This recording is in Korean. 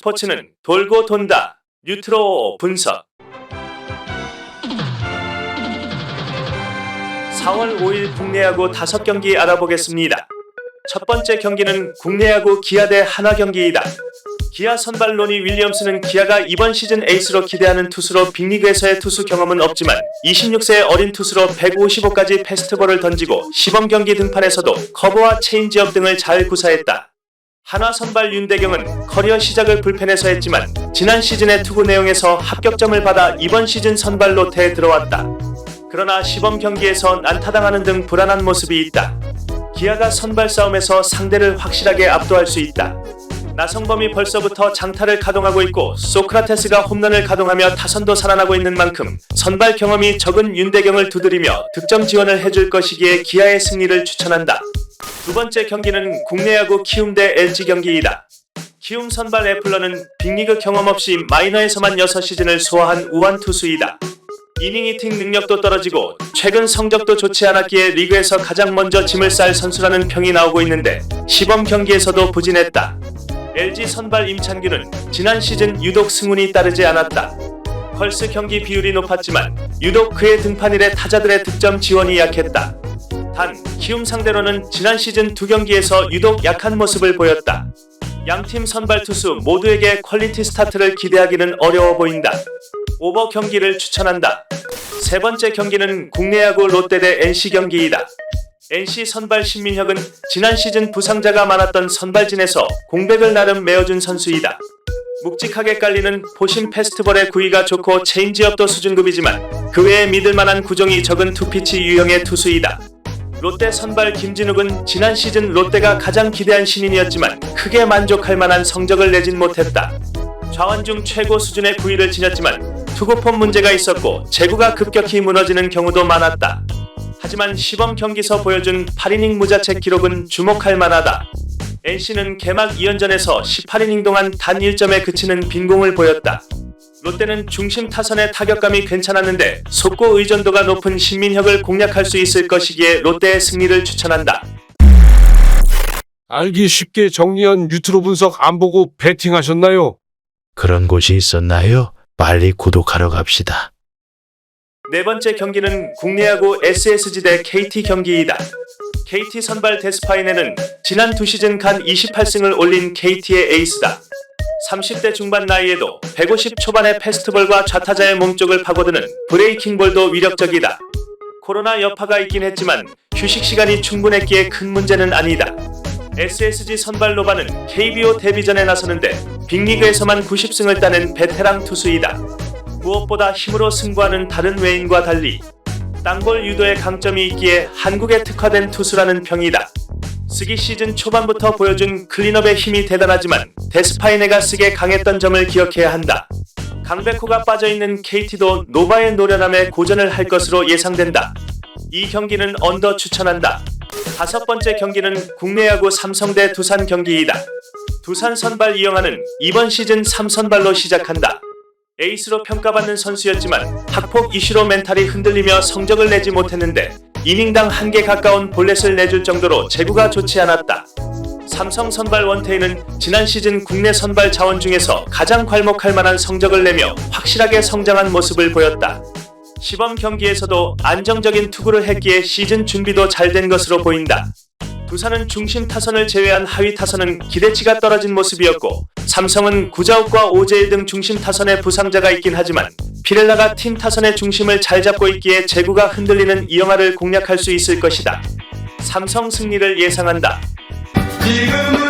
스포츠는 돌고 돈다. 뉴트로 분석. 4월 5일 국내 야구 5경기 알아보겠습니다. 첫 번째 경기는 국내 야구 기아 대 하나 경기이다. 기아 선발 로니 윌리엄스는 기아가 이번 시즌 에이스로 기대하는 투수로 빅리그에서의 투수 경험은 없지만 26세의 어린 투수로 155까지 패스트볼을 던지고 시범 경기 등판에서도 커브와 체인지업 등을 잘 구사했다. 한화 선발 윤대경은 커리어 시작을 불펜에서 했지만 지난 시즌의 투구 내용에서 합격점을 받아 이번 시즌 선발 로테에 들어왔다. 그러나 시범 경기에서 난타당하는 등 불안한 모습이 있다. 기아가 선발 싸움에서 상대를 확실하게 압도할 수 있다. 나성범이 벌써부터 장타를 가동하고 있고 소크라테스가 홈런을 가동하며 타선도 살아나고 있는 만큼 선발 경험이 적은 윤대경을 두드리며 득점 지원을 해줄 것이기에 기아의 승리를 추천한다. 두 번째 경기는 국내 야구 키움 대 LG 경기이다. 키움 선발 애플러는 빅리그 경험 없이 마이너에서만 6시즌을 소화한 우한 투수이다. 이닝 히팅 능력도 떨어지고 최근 성적도 좋지 않았기에 리그에서 가장 먼저 짐을 쌀 선수라는 평이 나오고 있는데 시범 경기에서도 부진했다. LG 선발 임찬규는 지난 시즌 유독 승운이 따르지 않았다. 펄스 경기 비율이 높았지만 유독 그의 등판일에 타자들의 득점 지원이 약했다. 단 키움 상대로는 지난 시즌 두 경기에서 유독 약한 모습을 보였다. 양팀 선발 투수 모두에게 퀄리티 스타트를 기대하기는 어려워 보인다. 오버 경기를 추천한다. 세 번째 경기는 국내 야구 롯데 대 NC 경기이다. NC 선발 신민혁은 지난 시즌 부상자가 많았던 선발진에서 공백을 나름 메워준 선수이다. 묵직하게 깔리는 포심 페스티벌의 구위가 좋고 체인지업도 수준급이지만 그 외에 믿을 만한 구종이 적은 투피치 유형의 투수이다. 롯데 선발 김진욱은 지난 시즌 롯데가 가장 기대한 신인이었지만 크게 만족할 만한 성적을 내진 못했다. 좌완중 최고 수준의 구위를 지녔지만 투구폼 문제가 있었고 제구가 급격히 무너지는 경우도 많았다. 하지만 시범 경기서 보여준 8이닝 무자책 기록은 주목할 만하다. NC는 개막 2연전에서 18이닝 동안 단 1점에 그치는 빈공을 보였다. 롯데는 중심 타선의 타격감이 괜찮았는데 속고 의존도가 높은 신민혁을 공략할 수 있을 것이기에 롯데의 승리를 추천한다. 알기 쉽게 정리한 뉴트로 분석 안 보고 베팅하셨나요? 그런 곳이 있었나요? 빨리 구독하러 갑시다. 네 번째 경기는 국내 야구 SSG 대 KT 경기이다. KT 선발 데스파이네는 지난 두 시즌 간 28승을 올린 KT의 에이스다. 30대 중반 나이에도 150 초반의 패스트볼과 좌타자의 몸쪽을 파고드는 브레이킹볼도 위력적이다. 코로나 여파가 있긴 했지만 휴식 시간이 충분했기에 큰 문제는 아니다. SSG 선발 로바는 KBO 데뷔전에 나서는데 빅리그에서만 90승을 따낸 베테랑 투수이다. 무엇보다 힘으로 승부하는 다른 외인과 달리 땅볼 유도의 강점이 있기에 한국에 특화된 투수라는 평이다. 쓰기 시즌 초반부터 보여준 클린업의 힘이 대단하지만 데스파이네가 쓰게 강했던 점을 기억해야 한다. 강백호가 빠져있는 KT도 노바의 노련함에 고전을 할 것으로 예상된다. 이 경기는 언더 추천한다. 다섯 번째 경기는 국내 야구 삼성 대 두산 경기이다. 두산 선발 이영하는 이번 시즌 3선발로 시작한다. 에이스로 평가받는 선수였지만 학폭 이슈로 멘탈이 흔들리며 성적을 내지 못했는데 이닝당 한 개 가까운 볼넷을 내줄 정도로 제구가 좋지 않았다. 삼성 선발 원태인은 지난 시즌 국내 선발 자원 중에서 가장 괄목할 만한 성적을 내며 확실하게 성장한 모습을 보였다. 시범 경기에서도 안정적인 투구를 했기에 시즌 준비도 잘 된 것으로 보인다. 두산은 중심 타선을 제외한 하위 타선은 기대치가 떨어진 모습이었고 삼성은 구자욱과 오재일 등 중심 타선에 부상자가 있긴 하지만 피렐라가 팀 타선의 중심을 잘 잡고 있기에 제구가 흔들리는 이영하를 공략할 수 있을 것이다. 삼성 승리를 예상한다. 지금은